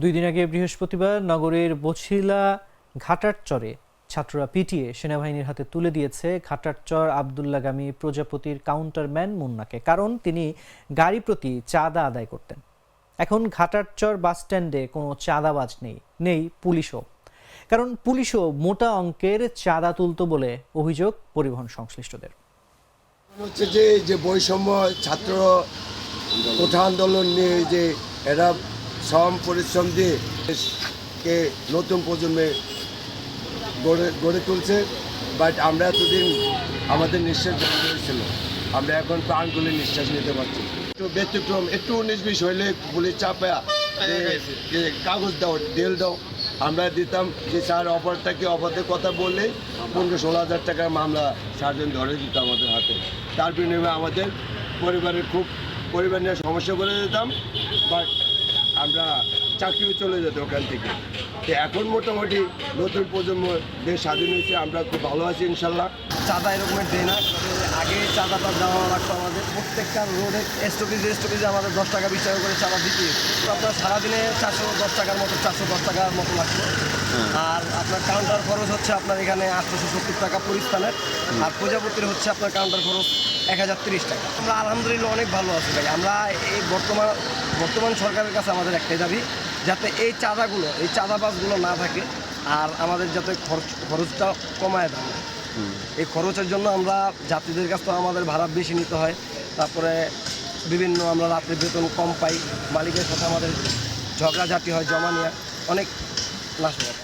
দুই দিন আগে বৃহস্পতিবার নগরের বছিলা ঘাটারচরে ছাত্ররা পিটিয়ে সেনাবাহিনীর হাতে তুলে দিয়েছে ঘাটারচর আবদুল্লাগামী প্রজাপতির কাউন্টারম্যান মুন্নাকে, কারণ তিনি গাড়ি প্রতি চাঁদা আদায় করতেন। এখন ঘাটারচর বাস স্ট্যান্ডে কোনো চাঁদাবাজ নেই নেই পুলিশও। কারণ পুলিশও মোটা অঙ্কের চাঁদা তুলতো বলে অভিযোগ পরিবহন সংশ্লিষ্টদের। হচ্ছে যে যে বৈষম্য ছাত্র কোঠা আন্দোলন নিয়ে যে এরা শ্রম পরিশ্রম দিয়ে দেশকে নতুন প্রজন্মে গড়ে গড়ে তুলছে। বাট আমরা এতদিন আমাদের নিঃশ্বাস হয়েছিল। আমরা এখন প্রাণগুলি নিঃশ্বাস নিতে পারছি। একটু ব্যতিক্রম, একটু উনিশ বিশ হইলে পুলিশ চাপা কাগজ দাও ডেল দাও। আমরা দিতাম যে, স্যার অপরটাকে অপরের কথা বললে পনেরো ষোলো হাজার টাকার মামলা সার্জন ধরে দিত আমাদের হাতে। তার বিনিময়ে আমাদের পরিবারের খুব, পরিবার নিয়ে সমস্যা করে দিতাম। বাট আমরা চাকরিও চলে যেত ওখান থেকে। তো এখন মোটামুটি নতুন প্রজন্ম দেশ স্বাধীন হয়েছে, আমরা খুব ভালো আছি ইনশাল্লাহ। চাঁদা এরকমের দেয় না আগে চাঁদাটা দেওয়া লাগতো আমাদের। প্রত্যেকটা রোডে স্টপেজে স্টপেজে আমাদের দশ টাকা, বিশ টাকা করে চাঁদা দিতে আপনার সারাদিনে চারশো দশ টাকার মতো, চারশো দশ টাকার মতো লাগতো। আর আপনার কাউন্টার খরচ হচ্ছে আপনার এখানে আটশোশো সত্তর টাকা পরিস্থানের আর প্রজাপতির হচ্ছে আপনার কাউন্টার খরচ এক হাজার তিরিশ টাকা। আমরা আলহামদুলিল্লাহ অনেক ভালো আছি ভাই। আমরা এই বর্তমান বর্তমান সরকারের কাছে আমাদের একটাই দাবি যাতে এই চাঁদাগুলো এই চাঁদাবাসগুলো না থাকে আর আমাদের যাতে খরচ খরচটা কমায় দেয় এই খরচের জন্য আমরা যাত্রীদের কাছ থেকে আমাদের ভাড়া বেশি নিতে হয় তারপরে বিভিন্ন আমরা রাত্রে বেতন কম পাই মালিকের সাথে আমাদের ঝগড়াঝাটি হয় জমা নেওয়া অনেক নাশকতা।